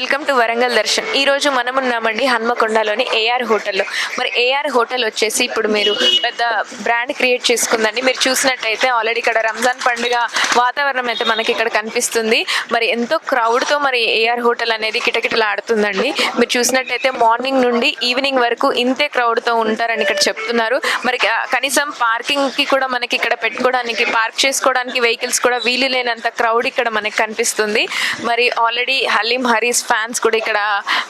Welcome to Warangal Darshan. ఈ రోజు మనం ఉన్నామండి హన్మకొండలోని ఏఆర్ హోటల్లో. మరి ఏఆర్ హోటల్ వచ్చేసి ఇప్పుడు మీరు పెద్ద బ్రాండ్ క్రియేట్ చేసుకుందండి. మీరు చూసినట్టయితే ఆల్రెడీ ఇక్కడ రంజాన్ పండుగ వాతావరణం అయితే మనకి ఇక్కడ కనిపిస్తుంది. మరి ఎంతో క్రౌడ్తో మరి ఏఆర్ హోటల్ అనేది కిటకిటలాడుతుందండి మీరు చూసినట్టయితే మార్నింగ్ నుండి ఈవినింగ్ వరకు ఇంతే క్రౌడ్తో ఉంటారని ఇక్కడ చెప్తున్నారు. మరి కనీసం పార్కింగ్కి కూడా మనకి ఇక్కడ పెట్టుకోవడానికి పార్క్ చేసుకోవడానికి వెహికల్స్ కూడా వీలు లేనంత క్రౌడ్ ఇక్కడ మనకి కనిపిస్తుంది. మరి ఆల్రెడీ హలీం హరీస్ ఫ్యాన్స్ కూడా ఇక్కడ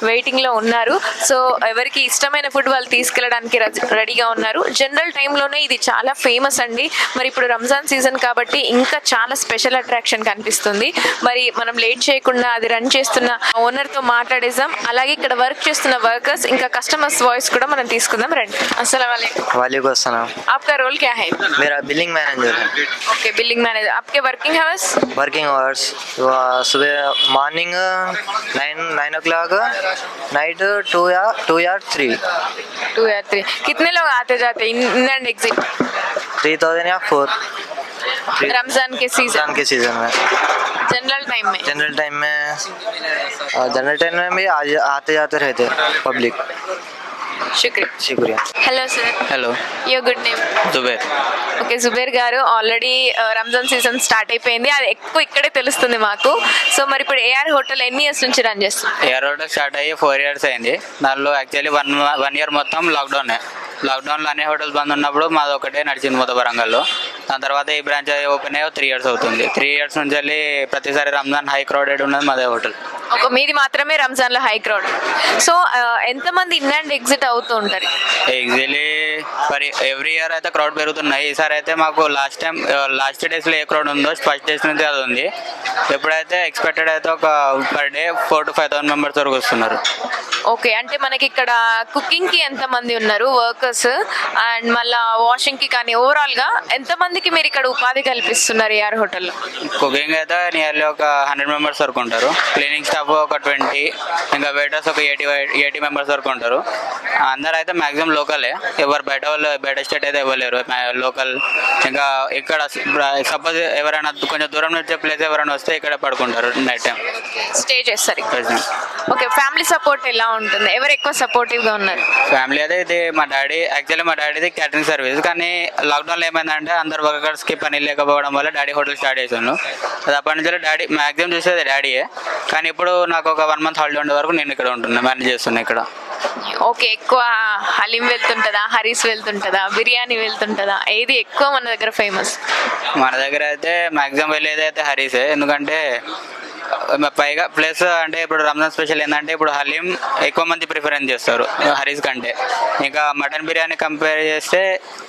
వెయిటింగ్ లో ఉన్నారు సో ఎవరికి ఇష్టమైన ఫుడ్ వాళ్ళు తీసుకెళ్ళడానికి రజ- రెడీగా ఉన్నారు జనరల్ టైంలోనే ఇది చాలా ఫేమస్ అండి మరి ఇప్పుడు రంజాన్ సీజన్ కాబట్టి ఇంకా చాలా స్పెషల్ అట్రాక్షన్ కనిపిస్తుంది మరి మనం లేట్ చేయకుండా అది రన్ చేస్తున్న ఓనర్ తో మాట్లాడేద్దాం అలాగే ఇక్కడ వర్క్ చేస్తున్న వర్కర్స్ ఇంకా కస్టమర్స్ వాయిస్ కూడా మనం తీసుకుందాం రండి అసలు वालेकुम अस्सलाम आपका रोल क्या है मेरा बिलिंग मैनेजर है ओके बिलिंग मैनेजर आपके वर्किंग हावर्स वर्किंग आवर्स सुबह morning nine nine nine o'clock night two या टू या थ्री टू या थ्री कितने लोग आते जाते in and exit three thousand या फोर रमज़ान के सीज़न रमज़ान के सीज़न में। जनरल टाइम में. जनरल टाइम में जनरल टाइम में भी आते जाते रहते public షుక్రియా hello sir hello your good name Zubair okay Zubair గారు ఆల్రెడీ రంజాన్ సీజన్ స్టార్ట్ అయిపోయింది. అది ఎక్కువ ఇక్కడే తెలుస్తుంది మాకు. సో మరి ఇప్పుడు ఏఆర్ హోటల్ ఎన్ని ఇయర్స్ నుంచి రన్ చేస్తుంది? ఏఆర్ హోటల్ స్టార్ట్ అయ్యి ఫోర్ ఇయర్స్ అయింది. దానిలో యాక్చువల్లీ వన్ వన్ ఇయర్ మొత్తం లాక్డౌన్ లాక్డౌన్లో అన్ని హోటల్స్ బంద్ ఉన్నప్పుడు మాది ఒకటే నడిచింది మొత్తం వరంగల్లో దాని తర్వాత ఈ బ్రాంచ్ ఓపెన్ అయ్యి త్రీ ఇయర్స్ అవుతుంది. త్రీ ఇయర్స్ నుంచి వెళ్ళి ప్రతిసారి రంజాన్ హై క్రౌడెడ్ ఉన్నది మాదే హోటల్ ఒక మీది మాత్రమే రంజాన్లో హై క్రౌడ్ సో ఎంతమంది ఇన్ అండ్ ఎగ్జిట్ అవుతూ ఉంటారు? ఎగ్జాక్ట్లీ మరి ఎవ్రీ ఇయర్ అయితే క్రౌడ్ పెరుగుతున్నాయి. ఈసారి అయితే మాకు లాస్ట్ టైం లాస్ట్ డేస్లో ఏ క్రౌడ్ ఉందో ఫస్ట్ డేస్ నుంచి అది ఉంది. ఎప్పుడైతే ఎక్స్పెక్టెడ్ అయితే ఒక per day four to five thousand members వరకు వస్తున్నారు. ఓకే అంటే మనకి ఇక్కడ కుకింగ్కి ఎంత మంది ఉన్నారు వర్కర్స్? అండ్ మళ్ళా వాషింగ్కి కానీ ఓవరాల్గా ఎంత మందికి మీరు ఇక్కడ ఉపాధి కల్పిస్తున్నారు ఏఆర్ హోటల్లో? కుకింగ్ అయితే నియర్లీ ఒక హండ్రెడ్ మెంబర్స్ వరకు ఉంటారు. క్లీనింగ్ స్టాఫ్ ఒక ట్వంటీ ఇంకా వెయిటర్స్ ఒక ఎయిటీ ఎయిటీ మెంబర్స్ వరకు ఉంటారు. అందరు అయితే మాక్సిమం లోకలే. ఎవరు బయట వాళ్ళు బయట స్టేట్ అయితే ఇవ్వలేరు లోకల్ ఇంకా ఇక్కడ సపోజ్ ఎవరైనా కొంచెం దూరం నుంచి ప్లేస్ ఎవరైనా వస్తే ఇక్కడ పడుకుంటారు నైట్ టైం. స్టే చేస్తారు ఓకే ఫ్యామిలీ సపోర్ట్ ఎలా ఉంటుంది. ఎవరు ఎక్కువ సపోర్టివ్గా ఉన్నారు? ఫ్యామిలీ అయితే ఇది మా డాడీ యాక్చువల్లీ మా డాడీది క్యాటరింగ్ సర్వీస్ కానీ లాక్డౌన్లో ఏమైందంటే అందరు వర్కర్స్కి పని లేకపోవడం వల్ల డాడీ హోటల్ స్టార్ట్ చేశాను అది అప్పటి నుంచి డాడీ మ్యాక్సిమం చూసేది డాడీయే. కానీ ఇప్పుడు నాకు ఒక వన్ మంత్ హాలిడే ఉండే వరకు నేను ఇక్కడ ఉంటున్నా మేనేజ్ చేస్తున్నా ఇక్కడ. ఓకే ఎక్కువ హలీం వెళ్తుంటుందా హరీస్ వెళ్తుంటుందా బిర్యానీ వెళ్తుంటుందా? ఏది ఎక్కువ మన దగ్గర ఫేమస్ మన దగ్గర అయితే మ్యాక్సిమం వెళ్ళేది అయితే హరీసే ఎందుకంటే పైగా ప్లస్ అంటే ఇప్పుడు రంజాన్ స్పెషల్ ఏంటంటే ఇప్పుడు హలీం ఎక్కువ మంది ప్రిఫరెన్స్ చేస్తారు హరీస్ కంటే. ఇంకా మటన్ బిర్యానీ కంపేర్ చేస్తే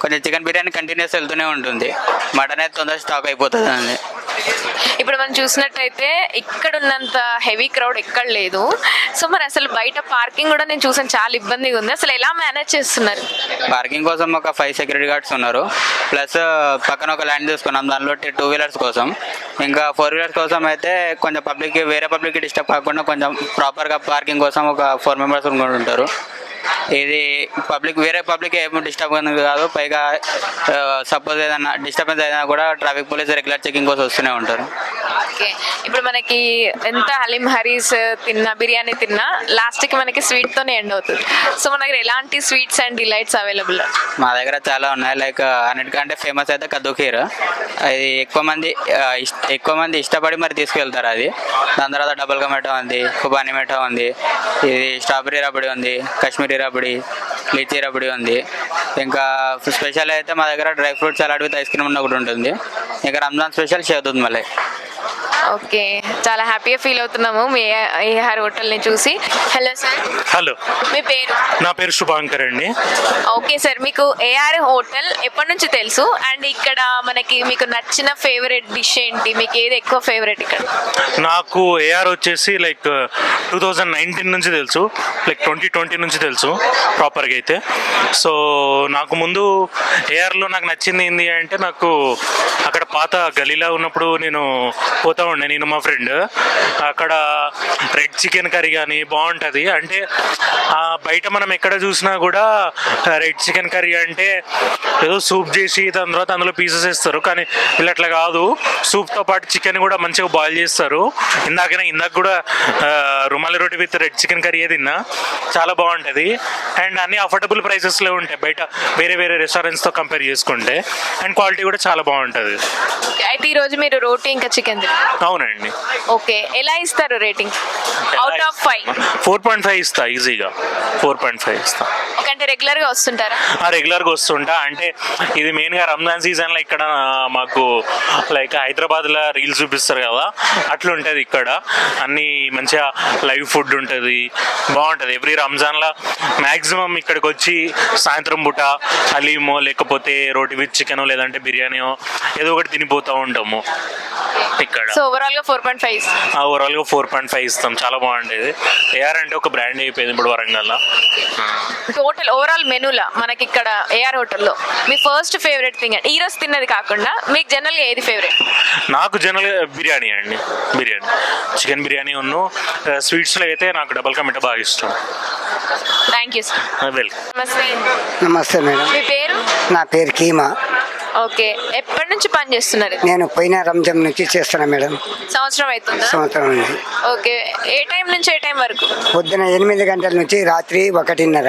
కొంచెం చికెన్ బిర్యానీ కంటిన్యూస్ వెళ్తూనే ఉంటుంది. మటన్ అయితే తొందరగా స్టాక్ అయిపోతుంది అండి ఇప్పుడు మనం చూసినట్టయితే ఇక్కడ ఉన్నంత హెవీ క్రౌడ్ ఎక్కడ లేదు. సో మరి అసలు బయట పార్కింగ్ కూడా నేను చూసాను చాలా ఇబ్బందిగా ఉంది. అసలు ఎలా మేనేజ్ చేస్తున్నారు? పార్కింగ్ కోసం ఒక ఫైవ్ సెక్యూరిటీ గార్డ్స్ ఉన్నారు. ప్లస్ uh, పక్కన ఒక ల్యాండ్ తీసుకున్నాం. దానిలో టూ వీలర్స్ కోసం. ఇంకా ఫోర్ వీలర్స్ కోసం అయితే కొంచెం పబ్లిక్ వేరే పబ్లిక్ డిస్టర్బ్ కాకుండా కొంచెం ప్రాపర్గా పార్కింగ్ కోసం ఒక ఫోర్ మెంబర్స్ ఉంటారు. ఇది పబ్లిక్ వేరే పబ్లిక్ ఏమి డిస్టర్బ్ కాదు. పైగా సపోజ్ ఏదైనా డిస్టర్బెన్స్ అయినా కూడా ట్రాఫిక్ పోలీస్ రెగ్యులర్ చెకింగ్ కోసం వస్తూనే ఉంటారు. ఓకే. ఇప్పుడు మనకి ఎంత హలీం హరీస్ తిన్నా బిర్యానీ తిన్నా లాస్ట్కి మనకి స్వీట్తోనే ఎండ్ అవుతుంది. సో మన దగ్గర ఎలాంటి స్వీట్స్ అండ్ డిలైట్స్ అవైలబుల్ మా దగ్గర చాలా ఉన్నాయి. లైక్ అన్నిటికంటే ఫేమస్ అయితే కద్దు ఖీర్. అది ఎక్కువ మంది ఇష్ట- ఎక్కువ మంది ఇష్టపడి మరి తీసుకెళ్తారు అది. దాని తర్వాత డబుల్ కా మిఠా ఉంది కుబాని మిఠా ఉంది ఇది స్ట్రాబెరీ రబడి ఉంది కాశ్మీరీ రబడి లీచీ రబడి ఉంది. ఇంకా స్పెషల్ అయితే మా దగ్గర dry fruit salad with ice cream ఉన్న ఒకటి ఉంటుంది. ఇంకా రంజాన్ స్పెషల్ షేదుద్ మళ్ళీ. ఓకే. చాలా హ్యాపీగా ఫీల్ అవుతున్నాము మీ ఏఆర్ హోటల్ని చూసి. Hello sir. హలో. మీ పేరు? నా పేరు శుభాంకర్ అండి. ఓకే సార్ మీకు ఏఆర్ హోటల్ ఎప్పటి నుంచి తెలుసు? అండ్ ఇక్కడ మనకి మీకు నచ్చిన ఫేవరెట్ డిష్ ఏంటి? మీకు ఏది ఎక్కువ ఫేవరెట్ ఇక్కడ? నాకు ఏఆర్ వచ్చేసి లైక్ టూ థౌజండ్ నైన్టీన్ నుంచి తెలుసు. లైక్ ట్వంటీ ట్వంటీ నుంచి తెలుసు ప్రాపర్గా అయితే. సో నాకు ముందు ఏఆర్లో నాకు నచ్చింది ఏంటి అంటే నాకు అక్కడ పాత గలీలా ఉన్నప్పుడు నేను పోతా ఉండే నేను మా ఫ్రెండ్ అక్కడ రెడ్ చికెన్ కర్రీ కానీ బాగుంటుంది. అంటే ఆ, బయట మనం ఎక్కడ చూసినా కూడా రెడ్ చికెన్ కర్రీ అంటే ఏదో సూప్ చేసి దాని తర్వాత అందులో పీసెస్ వేస్తారు. కానీ వీళ్ళు అట్లా కాదు. సూప్తో పాటు చికెన్ కూడా మంచిగా బాయిల్ చేస్తారు. ఇందాకనే ఇందాక కూడా రుమాలి రోటి విత్ రెడ్ చికెన్ కర్రీ తిన్నా. చాలా బాగుంటుంది. అండ్ అన్ని అఫోర్డబుల్ ప్రైసెస్లో ఉంటాయి. బయట వేరే వేరే రెస్టారెంట్స్తో కంపేర్ చేసుకుంటే. అండ్ క్వాలిటీ కూడా చాలా బాగుంటుంది. అయితే ఈ రోజు మీరు రోటీ ఇంకా చికెన్ అవునండి ఓకే ఎలా ఇస్తారు rating? Out of five four point five ఇస్తా ఈజీగా. ఫోర్ పాయింట్ ఫైవ్ ఇస్తా. ఓకే అంటే రెగ్యులర్గా వస్తుంటారా? ఆ రెగ్యులర్గా వస్తుంటా. అంటే ఇది మెయిన్గా రంజాన్ సీజన్లో ఇక్కడ మాకు లైక్ హైదరాబాద్లో రీల్స్ చూపిస్తారు కదా అట్లా ఉంటుంది ఇక్కడ. అన్ని మంచిగా లైవ్ ఫుడ్ ఉంటుంది బాగుంటుంది. ఎవ్రీ రంజాన్లో మ్యాక్సిమం ఇక్కడికి వచ్చి సాయంత్రం పూట హలీమో లేకపోతే రోటీ విత్ చికెన్ లేదంటే బిర్యానీయో ఏదో ఒకటి తినిపోతూ ఉంటాము ఇక్కడ. సో ఓవరాల్గా ఫోర్ పాయింట్ ఫైవ్ ఓవరాల్గా ఫోర్ పాయింట్ ఫైవ్ ఇస్తాం. చాలా బాగుండేది. ఏఆర్ అంటే ఒక బ్రాండ్ అయిపోయింది ఇప్పుడు వరంగల్లో. టోటల్ ఓవరాల్ మెనూలా మనకి ఇక్కడ ఏఆర్ హోటల్లో. మీ ఫస్ట్ ఫేవరెట్ థింగ్ ఈ రోజు తిన్నది కాకుండా మీకు జనరల్గా ఏది ఫేవరెట్ నాకు జనరల్గా బిర్యానీ అండి. బిర్యానీ. చికెన్ బిర్యానీ ఉన్ను. స్వీట్స్లో అయితే నాకు డబల్ కమిట బాగా ఇష్టం. Thank you sir welcome. నమస్తే. నమస్తే మేడం. మీ పేరు? నా పేరు కీమా. ఓకే. ఎప్పటి నుంచి పని చేస్తున్నారు? నేను పోయిన రంజాన్ నుంచి చేస్తున్నా మేడం. సంవత్సరం అవుతుందా? సంవత్సరం నుంచి ఓకే. ఏ టైం నుంచి ఏ టైం వరకు? పొద్దున ఎనిమిది గంటల నుంచి రాత్రి ఒకటిన్నర.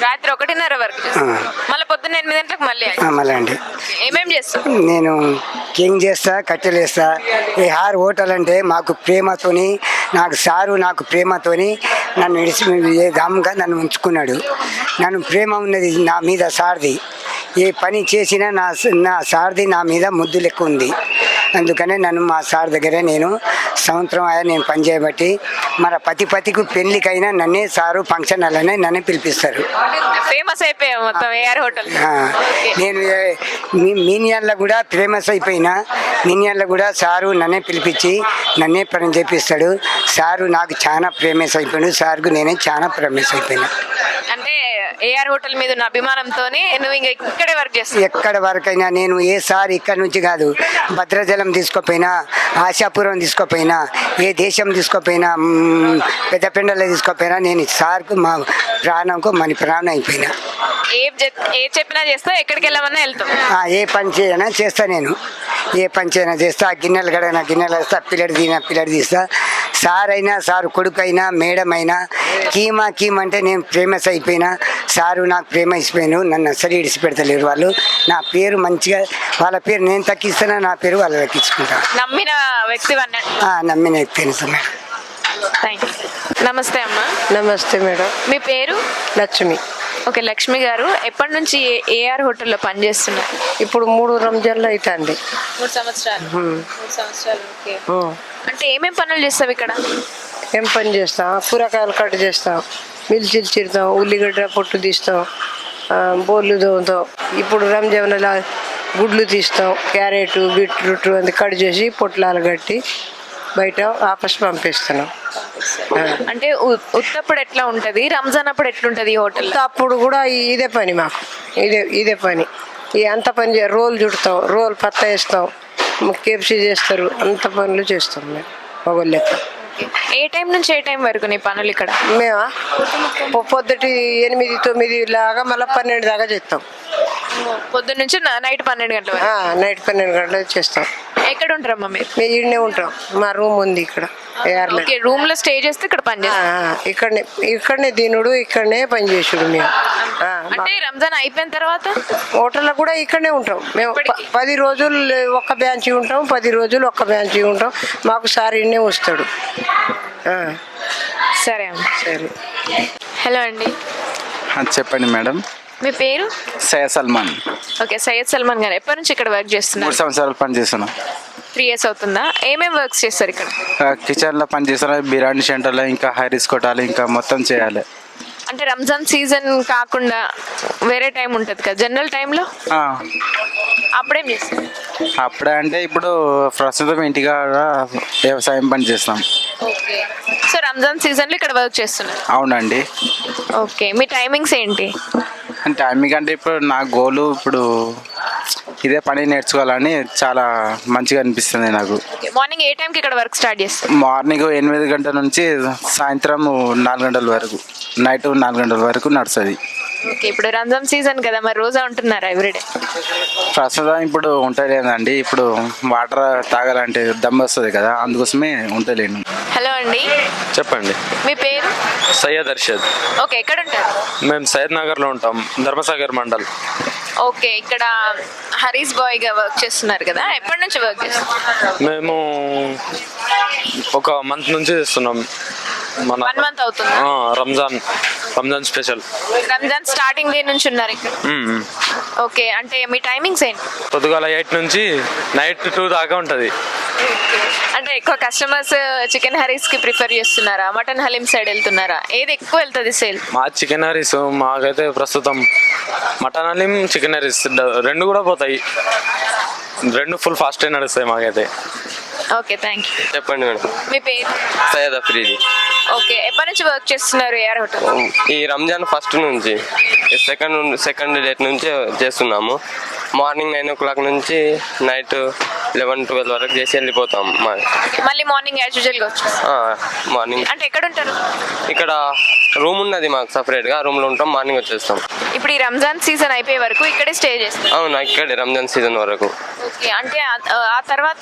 రాత్రి ఒకటిన్నర వరకు. మళ్ళీ పొద్దున్న ఎనిమిది గంటలకు మళ్ళీ మళ్ళీ అండి. ఏమేం చేస్తాం నేను కింగ్ చేస్తా కట్టెలు వేస్తా. ఈ హార్ హోటల్ అంటే మాకు ప్రేమతోని నాకు సారు నాకు ప్రేమతోని నన్ను ఇడిచి ఏ దాముగా నన్ను ఉంచుకున్నాడు. నన్ను ప్రేమ ఉన్నది నా మీద సార్ది. ఏ పని చేసినా నా నా సార్ది నా మీద ముద్దు లెక్క ఉంది. అందుకనే నన్ను మా సార్ దగ్గరే నేను సంవత్సరం ఆయా నేను పని చేయబట్టి మన పతి పతికి పెళ్ళికైనా నన్నే సారు ఫంక్షన్ అలానే నన్నే పిలిపిస్తారు. ఫేమస్ అయిపోయాం మొత్తం ఏఆర్ హోటల్? నేను ఏ- మీ- మీనియాన్లో కూడా ఫేమస్ అయిపోయినా మీనియాన్లో కూడా సారు నన్నే పిలిపించి నన్నే పని చేపిస్తాడు. సారు నాకు చాలా ప్రేమస్ అయిపోయాడు. సార్కు నేనే చాలా ప్రేమస్ అయిపోయినా. ఏఆర్ హోటల్ మీద ఉన్న అభిమానంతోనే నువ్వు ఇంకా ఇక్కడే వర్క్ చేస్తావు ఎక్కడ వరకైనా నేను ఏ సార్ ఇక్కడ నుంచి కాదు భద్రాచలం తీసుకోపోయినా ఆశాపురం తీసుకోపోయినా ఏ దేశం తీసుకోపోయినా పెద్దపెండలో తీసుకోపోయినా నేను సార్కు మా ప్రాణంకు మన ప్రాణం అయిపోయినా. ఏ ఏ చెప్పినా చేస్తావు ఎక్కడికి వెళ్ళమన్నా వెళ్తాం. ఆ, ఏ పని చేయనా చేస్తా నేను. ఏ పని చేయనా చేస్తా ఆ గిన్నెలు కడగనా గిన్నెలు వేస్తా పిల్లడు తీనా పిల్లడు తీస్తా. సార్ అయినా సార్ కొడుకు అయినా మేడం అయినా కీమా కీమ్ అంటే నేను ఫేమస్ అయిపోయినా సారు నాకు ప్రేమ ఇచ్చిపోయాను నన్ను అసలు ఇడిచిపెడతలేరు వాళ్ళు. నా పేరు మంచిగా వాళ్ళ పేరు నేను తగ్గిస్తానా నా పేరు వాళ్ళు తగ్గించుకుంటా నమ్మిన వ్యక్తి నమ్మిన మేడం నమస్తే అమ్మ. నమస్తే మేడం. మీ పేరు? లక్ష్మి. ఓకే లక్ష్మి గారు ఎప్పటి నుంచి ఏఆర్ హోటల్లో పనిచేస్తున్నారు? ఇప్పుడు మూడు రంజాన్లు అవుతుంది మూడు సంవత్సరాలు? మూడు సంవత్సరాలు ఓకే. అంటే ఏమేం పనులు చేస్తావు ఇక్కడ? ఏం పని చేస్తాం? కూరగాయలు కట్ చేస్తాం. మిర్చిలు చిరుతాం ఉల్లిగడ్డ పొట్టు తీస్తాం బోళ్ళు తోముతాం. ఇప్పుడు రంజాన్ల గుడ్లు తీస్తాం క్యారెట్ బీట్రూట్ అది కట్ చేసి పొట్లాలు కట్టి బయట ఆపస్ పంపిస్తున్నాం. అంటే ఉత్తప్పుడు ఎట్లా ఉంటది? రంజాన్ అప్పుడు ఎట్లుంటది ఈ హోటల్లో అప్పుడు కూడా ఇదే పని మాకు. ఇదే ఇదే పని. ఈ అంత పని చే రోల్ చుడతాం రోల్ పత్త వేస్తాం కేప్సీ చేస్తారు అంత పనులు చేస్తాం మేము లెక్క ఏ టైం నుంచి ఏ టైం వరకు నీ పనులు ఇక్కడ? మేమా? పొద్దుటి ఎనిమిది తొమ్మిది లాగా మళ్ళీ పన్నెండు దాకా చేస్తాం. పొద్దున్న నుంచి నైట్ పన్నెండు గంటల నైట్ పన్నెండు గంటలకు చేస్తాం. ఎక్కడ ఉంటారమ్మా మీరు? మేము ఈడనే ఉంటాం. మా రూమ్ ఉంది ఇక్కడ ఓకే రూమ్లో స్టే చేస్తే ఇక్కడ పని చేస్తాం ఇక్కడనే ఇక్కడనే తినుడు ఇక్కడనే పని చేసుడు మేము. ఆ, మా- అంటే రంజాన్ అయిపోయిన తర్వాత? హోటల్లో కూడా ఇక్కడనే ఉంటాం. మేము ప- పది రోజులు ఒక్క బ్యాంచి ఉంటాం పది రోజులు ఒక్క బ్యాంచి ఉంటాం. మాకు సార్ ఇన్నే వస్తాడు. ఆ, సరే అమ్మ. సరే. హలో అండి. ఆ, చెప్పండి మేడం. మీ పేరు? సయ్యద్ సల్మాన్. ఓకే సయ్యద్ సల్మాన్ గారు. ఎప్పటి నుంచి ఇక్కడ వర్క్ మూడు చేస్తున్నారు సంవత్సరాలు పనిచేస్తున్నా. త్రీ ఇయర్స్ అవుతుందా? ఏమేమి వర్క్స్ చేస్తారు ఇక్కడ? కిచెన్లో పనిచేస్తున్నా బిర్యానీ సెంటర్లో ఇంకా హైరీస్ కొట్టాలి ఇంకా మొత్తం చేయాలి. అంటే రంజాన్ సీజన్ కాకుండా వేరే టైం ఉంటుంది కదా జనరల్ టైంలో? అప్పుడేం చేస్తారు? అప్పుడే అంటే ఇప్పుడు ప్రస్తుతం ఇంటికాడ వ్యవసాయం పని చేస్తాం సో రంజాన్ సీజన్లో ఇక్కడ వర్క్ చేస్తున్నారు? అవునండి. ఓకే మీ టైమింగ్స్ ఏంటి? అంటే అంటే ఇప్పుడు నా గోలు ఇప్పుడు ఇదే పని నేర్చుకోవాలని చాలా మంచిగా అనిపిస్తుంది నాకు. మార్నింగ్ ఏ టైంకి ఇక్కడ వర్క్ స్టార్ట్ చేస్తారు? మార్నింగ్ ఎనిమిది గంటల నుంచి సాయంత్రం నాలుగు గంటల వరకు నైట్ నాలుగు గంటల వరకు నడుస్తుంది. ఓకే ఇప్పుడు రంజాన్ సీజన్ కదా మరి రోజా ఉంటున్నారా ఎవ్రీడే ప్రస్తుతం ఇప్పుడు ఉంటలేదండి ఇప్పుడు వాటర్ తాగాలంటే దమ్ వస్తుంది కదా అందుకోసమే ఉంటలేను. హలో అండి. చెప్పండి. మీ పేరు? సయ్యద్ అర్షద్. ఓకే ఎక్కడ ఉంటారు మేము సయ్యద్ నగర్లో ఉంటాం ధర్మసాగర్ మండల్. ఓకే ఇక్కడ హరీష్ బాయ్గా వర్క్ చేస్తున్నారు కదా ఎప్పటి నుంచి వర్క్ చేస్తున్నారు? మేము ఒక మంత్ నుంచి చేస్తున్నాం. మన వన్ మంత్ అవుతుంది? ఆ, Ramzan. Ramzan special. Ramzan starting day నుంచి ఉన్నారు ఇక్కడ. ఓకే అంటే మీ టైమింగ్స్ ఏంటి? పొద్దుగాల ఎయిట్ నుంచి నైట్ టూ దాకా ఉంటుంది. అంటే ఎక్కువ కస్టమర్స్ చికెన్ హరీస్కి ప్రిఫర్ చేస్తున్నారా? మటన్ హలీం సైడ్ వెళ్తున్నారా? ఏది ఎక్కువ వెళ్తుంది సేల్? మా చికెన్ హరీస్ మాకైతే ప్రస్తుతం మటన్ హలీం చికెన్ హరీస్ రెండు కూడా పోతాయి. రెండు ఫుల్ ఫాస్ట్ నడుస్తాయి మాకైతే. ఓకే థ్యాంక్ యూ చెప్పండి మేడం. మీ పేరు? సయ్యద్ అఫ్రీది. ఓకే ఎప్పటి నుంచి వర్క్ చేస్తున్నారు ఏఆర్ హోటల్ ఈ రంజాన్ ఫస్ట్ నుంచి సెకండ్ సెకండ్ డేట్ నుంచి చేస్తున్నాము. మార్నింగ్ నైన్ ఓ క్లాక్ నుంచి నైట్ లెవెన్ ట్వెల్వ్ వరకు చేసి వెళ్ళిపోతాం. మా మళ్ళీ మార్నింగ్ యాజ్ యూజువల్గా వచ్చేస్తారు మార్నింగ్. అంటే ఎక్కడ ఉంటారు ఇక్కడ రూమ్ ఉన్నది మాకు సపరేట్గా రూమ్లో ఉంటాం మార్నింగ్ వచ్చేస్తాం. ఇప్పుడు ఈ రంజాన్ సీజన్ అయిపోయే వరకు ఇక్కడే స్టే చేస్తారు అవును ఇక్కడే రంజాన్ సీజన్ వరకు. ఓకే అంటే ఆ- ఆ తర్వాత?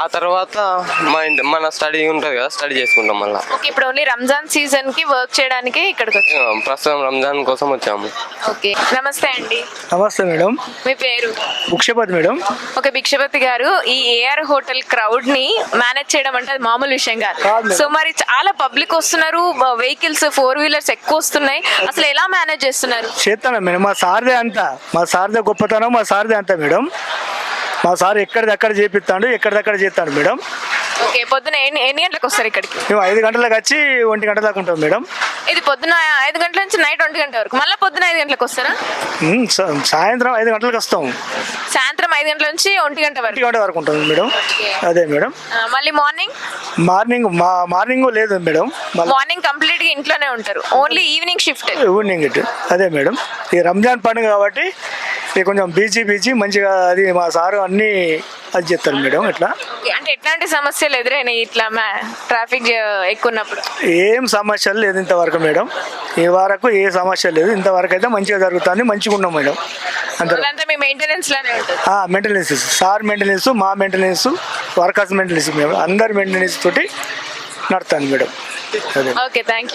ఆ తర్వాత మా ఇంటి మన స్టడీ ఉంటుంది కదా స్టడీ చేసుకుంటాం మళ్ళీ. ఓకే ఇప్పుడు ఓన్లీ రంజాన్ సీజన్కి వర్క్ చేయడానికి ఇక్కడికి వచ్చారు ప్రస్తుతం రంజాన్ కోసం వచ్చాము. ఓకే నమస్తే అండి. నమస్తే మేడం. మీ పేరు? ముఖ్యపతి మేడం. ఓకే భిక్షపతి గారు ఈ ఏఆర్ హోటల్ క్రౌడ్ని మేనేజ్ చేయడం అంటే అది మామూలు విషయం కాదు. సో మరి చాలా పబ్లిక్ వస్తున్నారు వెహికల్స్ ఫోర్ వీలర్స్ ఎక్కువ వస్తున్నాయి. అసలు ఎలా మేనేజ్ చేస్తున్నారు? చేస్తాను మేడం. మా సార్దే అంతా. మా సార్దే గొప్పతనం మా సార్దే అంతా మేడం. మా సార్ ఎక్కడిదక్కడ చేపిస్తాడు ఎక్కడిదక్కడ చేస్తాడు మేడం. ఓకే పొద్దున ఎన్ని ఎన్ని గంటలకు వస్తారు ఇక్కడికి? మేము ఐదు గంటలకు వచ్చి ఒంటి గంట దాకా ఉంటాం మేడం. ఇది పొద్దున ఐదు గంటల నుంచి నైట్ ఒంటి గంట వరకు. మళ్ళీ పొద్దున ఐదు గంటలకు వస్తారా? ఉమ్, సా- సాయంత్రం ఐదు గంటలకు వస్తాం. సాయంత్రం ఐదు గంటల నుంచి ఒంటి గంట ఒంటి వరకు గంట వరకు ఉంటాం మేడం. అదే మేడం. ఆ, మళ్ళీ మార్నింగ్? మార్నింగ్ మా మార్నింగ్ లేదు మేడం. మళ్ళీ మార్నింగ్ కంప్లీట్గా ఇంట్లోనే ఉంటారు. ఓన్లీ ఈవినింగ్ షిఫ్ట్ ఈవినింగ్ ఇటు. అదే మేడం. ఈ రంజాన్ పండుగ కాబట్టి ఇది కొంచెం బీజీ బీజీ మంచిగా అది మా సారు అన్నీ అది చేస్తారు మేడం ఇట్లా అంటే ఎట్లాంటి సమస్యలు ఎదురైనాయి ఇట్లా ట్రాఫిక్ ఎక్కువ ఉన్నప్పుడు ఏం సమస్యలు లేదు ఇంతవరకు మేడం. ఈ వరకు ఏ సమస్య లేదు ఇంతవరకు అయితే మంచిగా జరుగుతుంది మంచిగా ఉన్నాం మేడం. అంత మీ మెయింటెనెన్స్ సార్ మెయింటెనెన్స్ మా మెయింటెనెన్స్ వర్కర్స్ మెయింటెనెన్స్ మేడం అందరి మెయింటెనెన్స్ తోటి నడుతాను మేడం. Okay thank